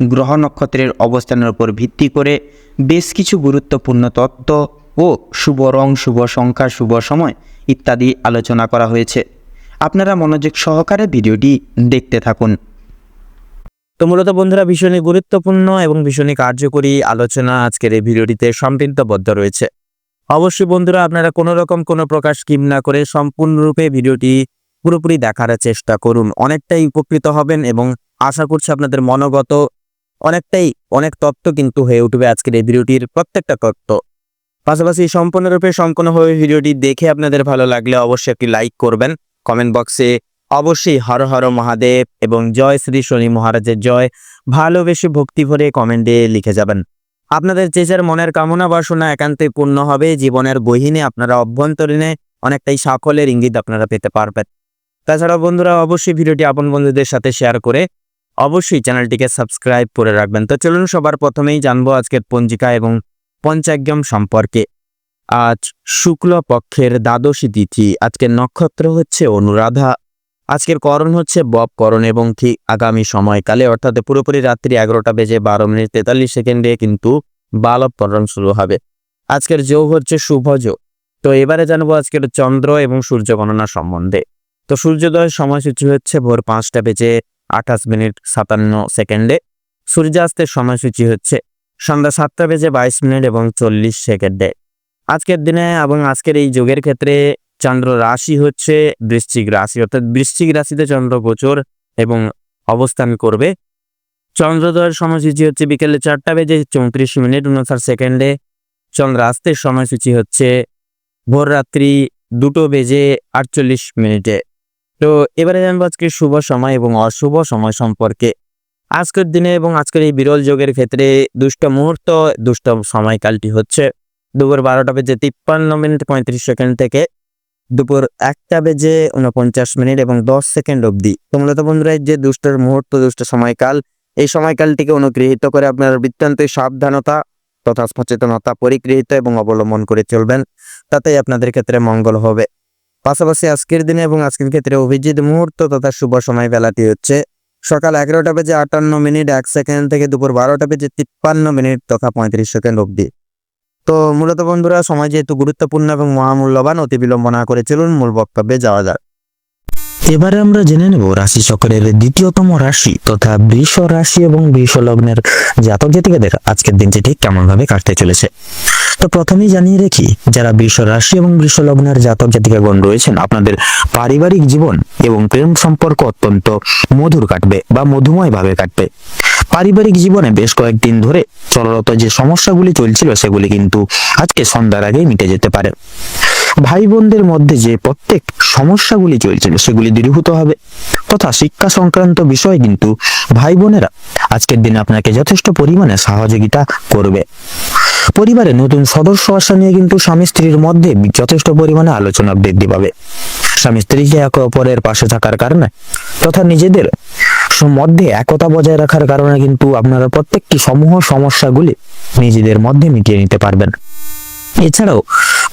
গ্রহ নক্ষত্রের অবস্থানের উপর ভিত্তি করে বেশ কিছু গুরুত্বপূর্ণ তত্ত্ব ও শুভ রং, শুভ সংখ্যা, শুভ সময় ইত্যাদি আলোচনা করা হয়েছে। আপনারা মনোযোগ সহকারে ভিডিওটি দেখতে থাকুন। তো মূলত বন্ধুরা ভীষণই গুরুত্বপূর্ণ এবং ভীষণই কার্যকরী আলোচনা আজকের এই ভিডিওটিতে সম্পৃক্তবদ্ধ রয়েছে। অবশ্যই বন্ধুরা, আপনারা কোনো রকম কোনো প্রকার স্কিম না করে সম্পূর্ণরূপে ভিডিওটি পুরোপুরি দেখার চেষ্টা করুন। অনেকটাই উপকৃত হবেন এবং আশা করছি আপনাদের মনোগত অনেকটাই অনেক তত্ত্ব কিন্তু হয়ে উঠবে আজকের এই ভিডিওটির প্রত্যেকটা তত্ত্ব। পাশাপাশি সম্পূর্ণরূপে সম্পূর্ণভাবে ভিডিওটি দেখে আপনাদের ভালো লাগলে অবশ্যই একটি লাইক করবেন। কমেন্ট বক্সে অবশ্যই হর হর মহাদেব এবং জয় শ্রী শনি মহারাজের জয় ভালোবেসে ভক্তি ভরে কমেন্টে লিখে যাবেন। আপনাদের যে যার মনের কামনা বাসনা একান্তই পূর্ণ হবে, জীবনের বহিনে আপনারা অভ্যন্তরীণে অনেকটাই সাফল্যের ইঙ্গিত আপনারা পেতে পারবেন। তাছাড়া বন্ধুরা, অবশ্যই ভিডিওটি আপন বন্ধুদের সাথে শেয়ার করে অবশ্যই চ্যানেলটিকে সাবস্ক্রাইব করে রাখবেন। তো চলুন সবার প্রথমেই জানব আজকের পঞ্জিকা এবং পঞ্চাগ্যম সম্পর্কে। আজ শুক্ল পক্ষের দ্বাদশী তিথি। আজকের নক্ষত্র হচ্ছে অনুরাধা। আজকের করণ হচ্ছে বব করণ এবং ঠিক আগামী সময়কালে, অর্থাৎ পুরোপুরি রাত্রি এগারোটা বেজে বারো মিনিট তেতাল্লিশ সেকেন্ডে কিন্তু বালব করণ শুরু হবে। আজকের যোগ হচ্ছে শুভ যোগ। তো এবারে জানব আজকের চন্দ্র এবং সূর্য গণনা সম্বন্ধে। তো সূর্যোদয়ের সময়সূচি হচ্ছে ভোর পাঁচটা বেজে আঠাশ মিনিট সাতান্ন সেকেন্ডে। সূর্যাস্তের সময়সূচি হচ্ছে সন্ধ্যা সাতটা বেজে বাইশ মিনিট এবং চল্লিশ সেকেন্ডে। আজকের দিনে এবং আজকের এই যোগের ক্ষেত্রে চন্দ্র রাশি হচ্ছে বৃশ্চিক রাশি, অর্থাৎ বৃশ্চিক রাশিতে চন্দ্র গোচর এবং অবস্থান করবে। চন্দ্রোদয়ের সময়সূচি হচ্ছে বিকেলে চারটা বেজে চৌত্রিশ মিনিট উনষাট সেকেন্ডে। চন্দ্রাস্তের সময়সূচি হচ্ছে ভোর রাত্রি দুটো বেজে আটচল্লিশ মিনিটে। তো এবারে জানব আজকে শুভ সময় এবং অশুভ সময় সম্পর্কে। আজকের দিনে এবং আজকের এই বিরল যোগের ক্ষেত্রে দুষ্ট মুহূর্ত, দুষ্ট সময়কালটি হচ্ছে দুপুর বারোটা বেজে তিপ্পান্ন মিনিট পঁয়ত্রিশ সেকেন্ড থেকে দুপুর একটা বেজে উনপঞ্চাশ মিনিট এবং দশ সেকেন্ড অবধি। তো মূলত বন্ধুরা যে দুষ্টর মুহূর্ত, দুষ্ট সময়কাল, এই সময়কালটিকে অনুগৃহীত করে আপনার বৃত্তান্ত সাবধানতা তথা সচেতনতা পরিগৃহীত এবং অবলম্বন করে চলবেন। তাতেই আপনাদের ক্ষেত্রে মঙ্গল হবে। পাশাপাশি আজকের দিনে এবং আজকের ক্ষেত্রে অভিজিৎ মুহূর্ত তথা শুভ সময় বেলাটি হচ্ছে সকাল এগারোটা বেজে আটান্ন মিনিট, এক সেকেন্ড থেকে দুপুর বারোটা বেজে তিপ্পান্ন মিনিট তথা পঁয়ত্রিশ সেকেন্ড অবধি। তো মূলত বন্ধুরা, সময় যেহেতু গুরুত্বপূর্ণ এবং মহামূল্যবান, অতি বিলম্ব না করে চলুন মূল বক্তব্যে যাওয়া যাক। এবারে আমরা জেনে নেব রাশি চক্রের দ্বিতীয়তম রাশি তথা বৃষ রাশি এবং বৃষ লগ্নের জাতক জাতিকাদের আজকের দিনটি ঠিক কেমন ভাবে কাটতে চলেছে। তো প্রথমেই জানিয়ে রাখি, যারা বৃষ রাশি এবং বৃষ লগ্নের জাতক জাতিকাগণ রয়েছেন, আপনাদের পারিবারিক জীবন এবং প্রেম সম্পর্ক অত্যন্ত মধুর কাটবে বা মধুময় ভাবে কাটবে। পারিবারিক জীবনে বেশ কয়েকদিন ধরে চলরত যে সমস্যাগুলি চলছিল, সেগুলি কিন্তু আজকে সন্ধ্যার আগেই মিটে যেতে পারে। ভাই বোনদের মধ্যে যে প্রত্যেক সমস্যাগুলি চলছিল, সেগুলি দূরীভূত হবে। তথা শিক্ষা সংক্রান্ত বিষয় কিন্তু ভাই বোনেরা আজকের দিনে আপনাকে যথেষ্ট পরিমাণে সহযোগিতা করবে। পরিবারে নতুন সদস্য আসা নিয়ে কিন্তু স্বামী স্ত্রীর মধ্যে যথেষ্ট পরিমাণে আলোচনা বৃদ্ধি পাবে। স্বামী স্ত্রীকে একে অপরের পাশে থাকার কারণে তথা নিজেদের মধ্যে একতা বজায় রাখার কারণে কিন্তু আপনারা প্রত্যেকটি সমূহ সমস্যাগুলি নিজেদের মধ্যে মিটিয়ে নিতে পারবেন। এছাড়াও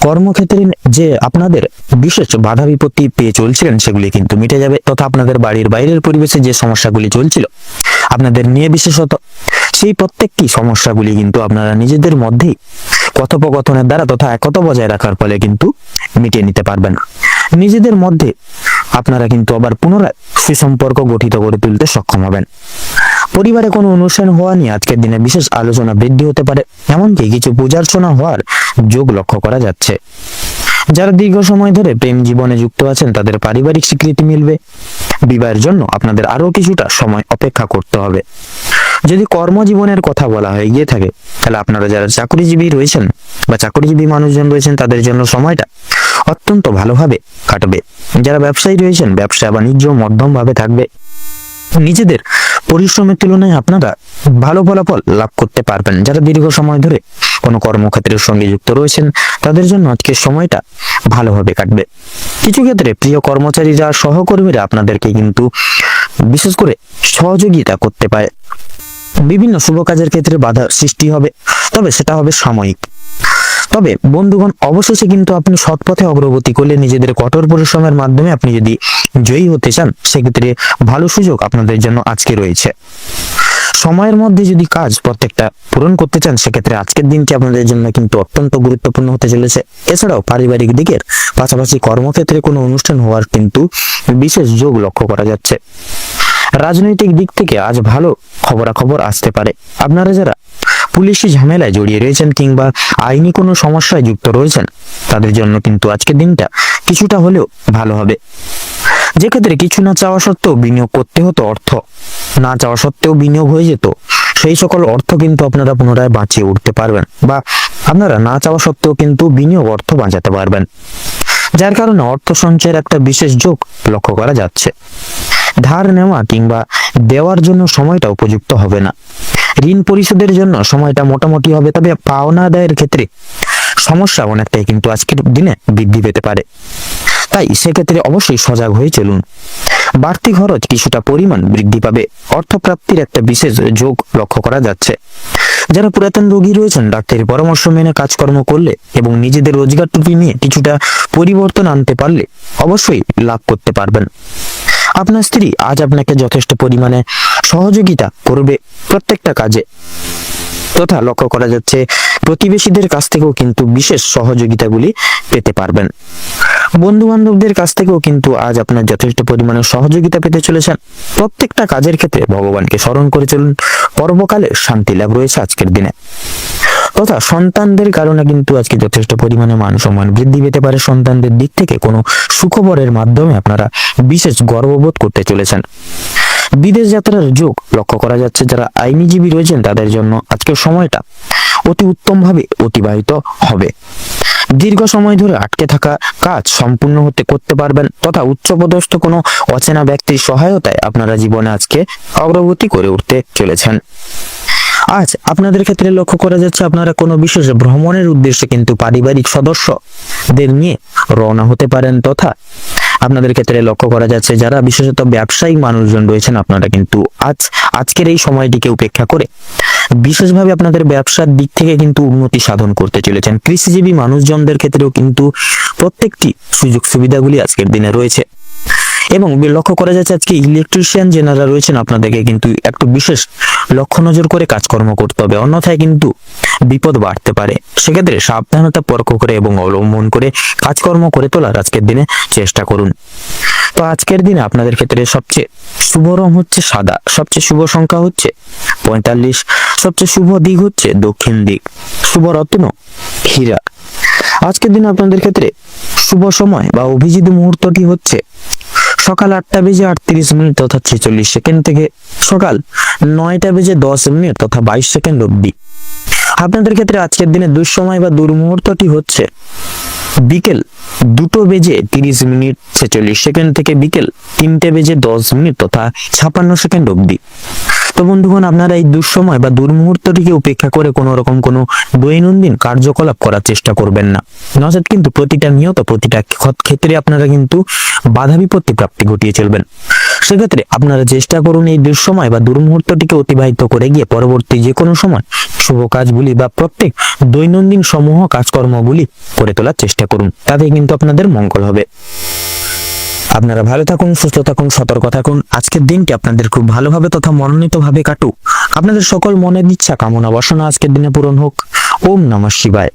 কর্মক্ষেত্রে যে আপনাদের বিশেষ বাধা বিপত্তি পেয়ে চলছিলেন, সেগুলি কিন্তু মিটে যাবে তথা আপনাদের বাড়ির বাইরের পরিবেশে যে সমস্যাগুলি চলছিল, আপনাদের নিয়ে বিশেষত, সেই প্রত্যেকটি সমস্যাগুলি কিন্তু আপনারা নিজেদের মধ্যেই কথোপকথনের দ্বারা তথা একতা বজায় রাখার ফলে কিন্তু মিটিয়ে নিতে পারবেন। নিজেদের মধ্যে আপনারা কিন্তু আবার পুনরায় সুসম্পর্ক গঠিত করে তুলতে সক্ষম হবেন। পরিবারে কোনো অনুষ্ঠান হওয়া নিয়ে আজকের দিনে বিশেষ আলোচনা বৃদ্ধি হতে পারে, এমনকি কিছু পূজার্চনা হওয়ার যোগ লক্ষ্য করা যাচ্ছে। যারা দীর্ঘ সময় ধরে প্রেম জীবনে যুক্ত আছেন, তাদের পারিবারিক স্বীকৃতি মিলবে। বিবাহের জন্য আপনাদের আরও কিছুটা সময় অপেক্ষা করতে হবে। যদি কর্মজীবনের কথা বলা হয়ে গিয়ে থাকে, তাহলে আপনারা যারা চাকরিজীবী রয়েছেন বা চাকরিজীবী মানুষজন রয়েছেন, তাদের জন্য সময়টা অত্যন্ত ভালোভাবে কাটবে। যারা ব্যবসায়ী রয়েছেন, ব্যবসা বাণিজ্য মধ্যম ভাবে থাকবে। নিজেদের পরিশ্রমের তুলনায় আপনারা ভালো ফলাফল লাভ করতে পারবেন। যারা দীর্ঘ সময় ধরে কোনো কর্মক্ষেত্রের সঙ্গে যুক্ত রয়েছেন, তাদের জন্য আজকের সময়টা ভালোভাবে কাটবে। কিছু ক্ষেত্রে প্রিয় কর্মচারীরা, সহকর্মীরা আপনাদেরকে কিন্তু বিশেষ করে সহযোগিতা করতে পারে। বিভিন্ন শুভ কাজের ক্ষেত্রে বাধা সৃষ্টি হবে, তবে সেটা হবে সাময়িক। তবে বন্ধুগণ, অবশেষে কিন্তু আপনি সৎ পথে অগ্রগতি করলে নিজেদের কঠোর পরিশ্রমের মাধ্যমে আপনি যদি জয়ী হতে চান, সেক্ষেত্রে ভালো সুযোগ আপনাদের জন্য আজকে রয়েছে। সময়ের মধ্যে যদি কাজ প্রত্যেকটা পূরণ করতে চান, সেক্ষেত্রে আজকের দিনটি আপনাদের জন্য কিন্তু অত্যন্ত গুরুত্বপূর্ণ হতে চলেছে। এছাড়াও পারিবারিক দিকের পাশাপাশি কর্মক্ষেত্রে কোনো অনুষ্ঠান হওয়ার কিন্তু বিশেষ যোগ লক্ষ্য করা যাচ্ছে। রাজনৈতিক দিক থেকে আজ ভালো খবরাখবর আসতে পারে। আপনারা যারা পুলিশি ঝামেলায় জড়িয়ে রয়েছেন কিংবা আইনি কোনো সমস্যায় যুক্ত রয়েছেন, তাদের জন্য কিন্তু আজকের দিনটা কিছুটা হলেও ভালো হবে। যে ক্ষেত্রে কিছু না চাওয়া সত্ত্বেও বিনিয়োগ করতে হতো অর্থ, না চাওয়া সত্ত্বেও বিনিয়োগ হয়ে যেত, সেই সকল অর্থ কিন্তু আপনারা পুনরায় বাঁচিয়ে উঠতে পারবেন বা আপনারা না চাওয়া সত্ত্বেও কিন্তু বিনিয়োগ অর্থ বাঁচাতে পারবেন। যার কারণে অর্থ সঞ্চয়ের একটা বিশেষ যোগ লক্ষ্য করা যাচ্ছে। ধার নেওয়া কিংবা দেওয়ার জন্য সময়টা উপযুক্ত হবে না। ঋণ পরিশোধের জন্য সময়টা মোটামুটি হবে, তবে পাওনা আদায়ের ক্ষেত্রে সমস্যা অনেকটাই কিন্তু আজকের দিনে বৃদ্ধি পেতে পারে। তাই সেক্ষেত্রে অবশ্যই সজাগ হয়ে চলুন। বাড়তি খরচ কিছুটা পরিমাণ বৃদ্ধি পাবে। অর্থপ্রাপ্তির একটা বিশেষ যোগ লক্ষ্য করা যাচ্ছে। যারা পুরাতন রোগী রয়েছেন, ডাক্তারের পরামর্শ মেনে কাজকর্ম করলে এবং নিজেদের রোজগার টুপি নিয়ে কিছুটা পরিবর্তন আনতে পারলে অবশ্যই লাভ করতে পারবেন। আপনার স্ত্রী আজ আপনাকে যথেষ্ট পরিমাণে সহযোগিতা করবে প্রত্যেকটা কাজে। তথা লক্ষ্য করা যাচ্ছে, প্রতিবেশীদের কাছ থেকেও কিন্তু বিশেষ সহযোগিতাগুলি পেতে পারবেন। বন্ধু বান্ধবদের কাছ থেকেও কিন্তু আজ আপনার যথেষ্ট পরিমাণে সহযোগিতা পেতে চলেছেন। প্রত্যেকটা কাজের ক্ষেত্রে ভগবানকে স্মরণ করে চলুন। পর্বকালে শান্তি লাভ রয়েছে আজকের দিনে। তথা সন্তানদের কারণে কিন্তু আজকে যথেষ্ট পরিমাণে মান সম্মান বৃদ্ধি পেতে পারে। সন্তানদের দিক থেকে কোনো সুখবরের মাধ্যমে আপনারা বিশেষ গর্ববোধ করতে চলেছেন। বিদেশ যাত্রার যোগ লক্ষ্য করা যাচ্ছে, যারা আইনজীবী রয়েছেন, তাদের জন্য আজকের সময়টা অতি উত্তমভাবে অতিবাহিত হবে। দীর্ঘ সময় ধরে আটকে থাকা কাজ সম্পূর্ণ হতে করতে পারবেন তথা উচ্চপদস্থ কোনো অচেনা ব্যক্তির সহায়তায় আপনারা জীবনে আজকে অগ্রগতি করে উঠতে চলেছেন। আজ আপনাদের ক্ষেত্রে লক্ষ্য করা যাচ্ছে আপনারা কোনো বিশেষ ভ্রমণের উদ্দেশ্যে কিন্তু পারিবারিক সদস্যদের নিয়ে রওনা হতে পারেন তথা আপনাদের ক্ষেত্রে লক্ষ্য করা যাচ্ছে যারা বিশেষত ব্যবসায়িক মানুষজন রয়েছেন আপনারা কিন্তু আজ আজকের এই সময়টিকে উপেক্ষা করে বিশেষভাবে আপনাদের ব্যবসার দিক থেকে কিন্তু উন্নতি সাধন করতে চলেছেন। কৃষিজীবী মানুষজনদের ক্ষেত্রেও কিন্তু প্রত্যেকটি সুযোগ সুবিধাগুলি আজকের দিনে রয়েছে। এবং লক্ষ্য করা যাচ্ছে আজকে ইলেকট্রিশিয়ান যেনারা রয়েছেন আপনাদেরকে কিন্তু একটু বিশেষ লক্ষ্য নজর করে কাজকর্ম করতে হবে। অন্যথায় কিন্তু বিপদ বাড়তে পারে। সেক্ষেত্রে সাবধানতা পরখ করে এবং অবলম্বন করে কাজকর্ম করে তোলার আজকের দিনে চেষ্টা করুন। তো আজকের দিনে আপনাদের ক্ষেত্রে সবচেয়ে শুভ রং হচ্ছে সাদা। সবচেয়ে শুভ সংখ্যা হচ্ছে পঁয়তাল্লিশ। সবচেয়ে শুভ দিক হচ্ছে দক্ষিণ দিক। শুভ রত্ন, হীরা। আজকের দিনে আপনাদের ক্ষেত্রে শুভ সময় বা অভিজিৎ মুহূর্তটি হচ্ছে সকাল আটটা বেজে আটত্রিশ মিনিট তথা ছেচল্লিশ সেকেন্ড থেকে সকাল নয়টা বেজে দশ মিনিট তথা বাইশ সেকেন্ড অব্দি আপনাদের ক্ষেত্রে আজকের দিনে দুঃসময় বা দুর্মুহূর্তটি হচ্ছে বিকেল দুটো বেজে তিরিশ মিনিট ছেচল্লিশ সেকেন্ড থেকে বিকেল তিনটে বেজে দশ মিনিট তথা ছাপান্ন সেকেন্ড অবধি। তো বন্ধুগণ, আপনারা এই দুঃসময় বা দুর্মুহূর্তটিকে উপেক্ষা করে কোনো রকম কোনো দৈনন্দিন কার্যকলাপ করার চেষ্টা করবেন না। নচেত কিন্তু প্রতিটা নিয়ত, প্রতিটা ক্ষেত্রে আপনারা কিন্তু বাধা বিপত্তি প্রাপ্তি ঘটিয়ে চলবেন। সেক্ষেত্রে আপনারা চেষ্টা করুন এই দুঃসময় বা দুর্মুহূর্তটিকে অতিবাহিত করে গিয়ে পরবর্তী যে কোনো সময় শুভ কাজগুলি বা প্রত্যেক দৈনন্দিন সমূহ কাজকর্মগুলি করে তোলার চেষ্টা করুন। তাতে কিন্তু আপনাদের মঙ্গল হবে। আপনারা ভালো থাকুন, সুস্থ থাকুন, সতর্ক থাকুন। আজকের দিনটি আপনাদের খুব ভালোভাবে তথা মনোনীতভাবে কাটুক। আপনাদের সকল মনের ইচ্ছা কামনা বাসনা আজকের দিনে পূরণ হোক। ওম নমঃ শিবায়।